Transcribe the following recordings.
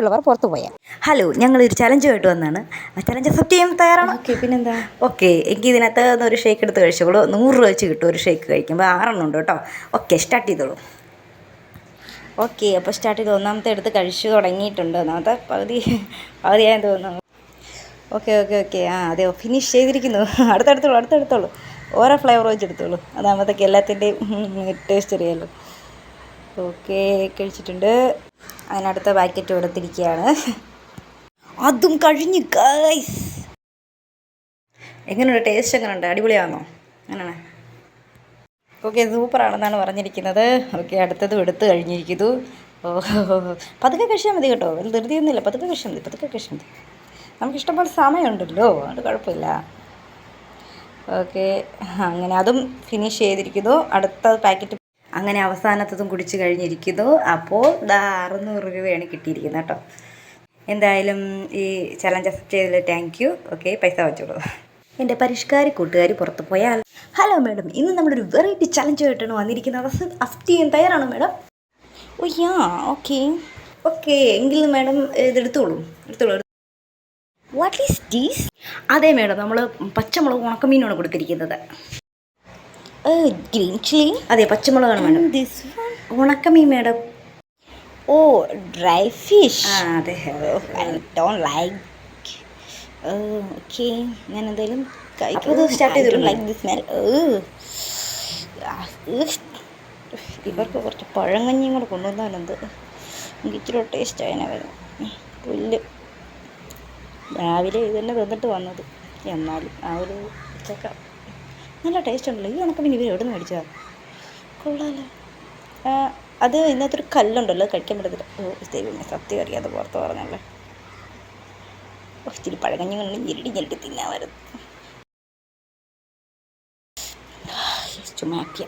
മറ്റുള്ളവർ പുറത്തു പോയാൽ. ഹലോ ഞങ്ങൾ ഒരു ചലഞ്ചുമായിട്ട് വന്നാണ്. ആ ചലഞ്ച് അക്സെപ്റ്റ് ചെയ്യാൻ തയ്യാറാണ്? ഓക്കെ പിന്നെന്താ? ഓക്കെ എനിക്ക് ഇതിനകത്ത് നിന്ന് ഒരു ഷേക്ക് എടുത്ത് കഴിച്ചോളൂ. നൂറ് രൂപ വെച്ച് കിട്ടും ഒരു ഷേക്ക് കഴിക്കുമ്പോൾ ആറെണ്ണം ഉണ്ട് കേട്ടോ. ഓക്കെ സ്റ്റാർട്ട് ചെയ്തോളൂ. ഓക്കെ അപ്പോൾ സ്റ്റാർട്ട് ചെയ്ത്. ഒന്നാമത്തെ എടുത്ത് കഴിച്ചു തുടങ്ങിയിട്ടുണ്ട്. ഒന്നാമത്തെ പകുതി പകുതിയായെന്ന് തോന്നുന്നു. ഓക്കെ ഓക്കെ ഓക്കെ ആ അതെ ഫിനിഷ് ചെയ്തിരിക്കുന്നു. അടുത്തടുത്തോളൂ അടുത്തടുത്തോളൂ. ഓരോ ഫ്ലേവർ വെച്ച് എടുത്തോളൂ. അതാകുമ്പോഴത്തേക്ക് എല്ലാത്തിന്റെയും ടേസ്റ്റ് അറിയാമല്ലോ ഓക്കെ കഴിച്ചിട്ടുണ്ട്. അതിനടുത്ത പാക്കറ്റ് എടുത്തിരിക്കുകയാണ് അതും കഴിഞ്ഞു ഗൈസ് എങ്ങനെയുണ്ട്? ടേസ്റ്റ് എങ്ങനെയുണ്ട്? അടിപൊളിയാണോ? അങ്ങനെയാണ്. ഓക്കെ സൂപ്പറാണെന്നാണ് പറഞ്ഞിരിക്കുന്നത്. ഓക്കെ അടുത്തതും എടുത്തു കഴിഞ്ഞിരിക്കുന്നു. ഓ പതുക്കെ കഴിച്ചാൽ മതി കേട്ടോ. വലിയ ധൃതിയൊന്നുമില്ല. പതുക്കെ കഴിച്ചാൽ മതി പതുക്കെ കഴിച്ചാൽ മതി. നമുക്ക് ഇഷ്ടംപോലെ സമയമുണ്ടല്ലോ. അതുകൊണ്ട് കുഴപ്പമില്ല. ഓക്കെ അങ്ങനെ അതും ഫിനിഷ് ചെയ്തിരിക്കുന്നു. അടുത്ത പാക്കറ്റ് അങ്ങനെ അവസാനത്തതും കുടിച്ച് കഴിഞ്ഞിരിക്കുന്നു. അപ്പോൾ ദാ അറുന്നൂറ് രൂപയാണ് കിട്ടിയിരിക്കുന്നത് കേട്ടോ. എന്തായാലും ഈ ചലഞ്ച് അക്സെപ്റ്റ് ചെയ്തതിൽ താങ്ക് യു ഓക്കെ പൈസ വെച്ചോളൂ എന്റെ പരിഷ്കാരി കൂട്ടുകാർ പുറത്തു പോയാൽ. ഹലോ മാഡം ഇന്ന് നമ്മുടെ ഒരു വെറൈറ്റി ചലഞ്ചുമായിട്ടാണ് വന്നിരിക്കുന്നത്. അഫ്റ്റ് ചെയ്യാൻ തയ്യാറാണോ മാഡം ഓ ഓക്കെ ഓക്കെ എങ്കിൽ മാഡം ഇതെടുത്തോളൂ എടുത്തോളൂ. വാട്ട് ഈസ് ദീസ് അതെ മേഡം നമ്മൾ പച്ചമുളക് ഉണക്കമീനാണ് കൊടുത്തിരിക്കുന്നത്. Green chilli. അതെ പച്ചമുളകാണ് മേഡം ദിസ് ഉണക്കമീൻ മേഡം ഓ ഡ്രൈ ഫിഷ്. അതെ ഐ ഡോണ്ട് ലൈക്ക്. ഓക്കെ. ഞാൻ എന്തായാലും സ്റ്റാർട്ട് ചെയ്തു ലൈക്ക് ദി സ്മെൽ. ഇവർക്ക് കുറച്ച് പഴങ്കഞ്ഞിയും കൂടെ കൊണ്ടുവന്നാലെന്ത് എനിക്ക് ഇച്ചിരി ടേസ്റ്റ് അതിനെ വരും പുല്ല്. രാവിലെ ഇത് തന്നെ തന്നിട്ട് വന്നത്. എന്നാലും ആ ഒരു ഉച്ചക്ക നല്ല ടേസ്റ്റ് ഉണ്ടല്ലോ. ഈ ഉണക്കമീൻ ഇവർ എവിടെ നിന്ന് മേടിച്ചതാണ് കൊള്ളാമല്ലോ അത് ഇതിനകത്തൊരു കല്ലുണ്ടല്ലോ അത് കഴിക്കാൻ പറ്റത്തില്ല. ഓ ദൈവമേ സത്യം അറിയാതെ പുറത്ത് പറഞ്ഞല്ലേ. ഓ ഇച്ചിരി പഴകഞ്ഞി കൊണ്ട് ഞെരടി ഞെരടി തിന്നാൻ ചുമ്മാക്കിയ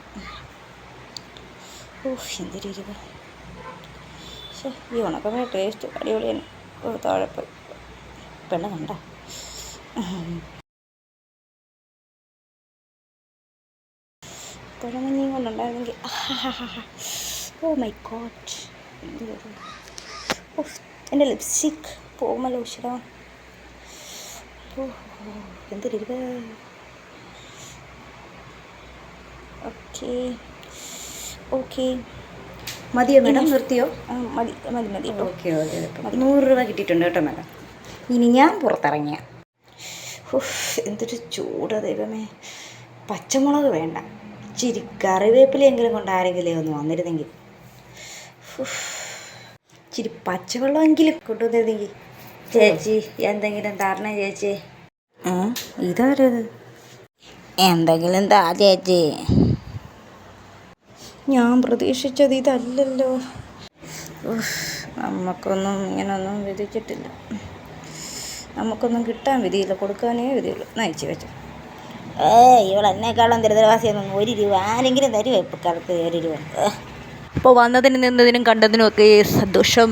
ഓ എന്തൊരു എരിവ്. പക്ഷേ ഈ ഉണക്കമേ ടേസ്റ്റ് അടിപൊളിയാണ്. താഴെ പോയി. പെണ്ണ കണ്ട. പഴമഞ്ഞിയും കൊണ്ടുണ്ടായിരുന്നെങ്കിൽ ഓ മൈ ഗോഡ് ഓ എന്റെ ലിപ്സ്റ്റിക് പോകുമല്ലോ ഉഷര ഓ എന്തൊരു ഇരുപ ഓക്കെ ഓക്കെ മതിയോ മാഡം? നിർത്തിയോ? മതി മതി മതി. ഓക്കെ ഓക്കെ നൂറ് രൂപ കിട്ടിയിട്ടുണ്ട് കേട്ടോ മാഡം. ഇനി ഞാൻ പുറത്തിറങ്ങിയ. എന്തൊരു ചൂട് ദൈവമേ. പച്ചമുളക് വേണ്ട. ഇച്ചിരി കറിവേപ്പിലെങ്കിലും കൊണ്ട് ആരെങ്കിലും ഒന്ന് വന്നിരുന്നെങ്കിൽ. ഇച്ചിരി പച്ചവെള്ളമെങ്കിലും കൊണ്ടുവന്നിരുന്നെങ്കിൽ ചേച്ചി എന്തെങ്കിലും തരണം ചേച്ചി. ഇതാരത് എന്തെങ്കിലും താ ചേച്ചി. ഞാൻ പ്രതീക്ഷിച്ചത് ഇതല്ലല്ലോ. നമുക്കൊന്നും ഇങ്ങനൊന്നും വിധിച്ചിട്ടില്ല. നമുക്കൊന്നും കിട്ടാൻ വിധിയില്ല കൊടുക്കാനേ വിധിയുള്ളൂ. നയിച്ചു വെച്ചു. ഏ ഇവൾ എന്നെക്കാളും ദരിദ്രവാസിയൊന്നും ഒരു രൂപ ആരെങ്കിലും തരുമോ ഇപ്പം കാലത്ത് ഒരു രൂപ ഇപ്പോൾ വന്നതിനും നിന്നതിനും കണ്ടതിനും ഒക്കെ സന്തോഷം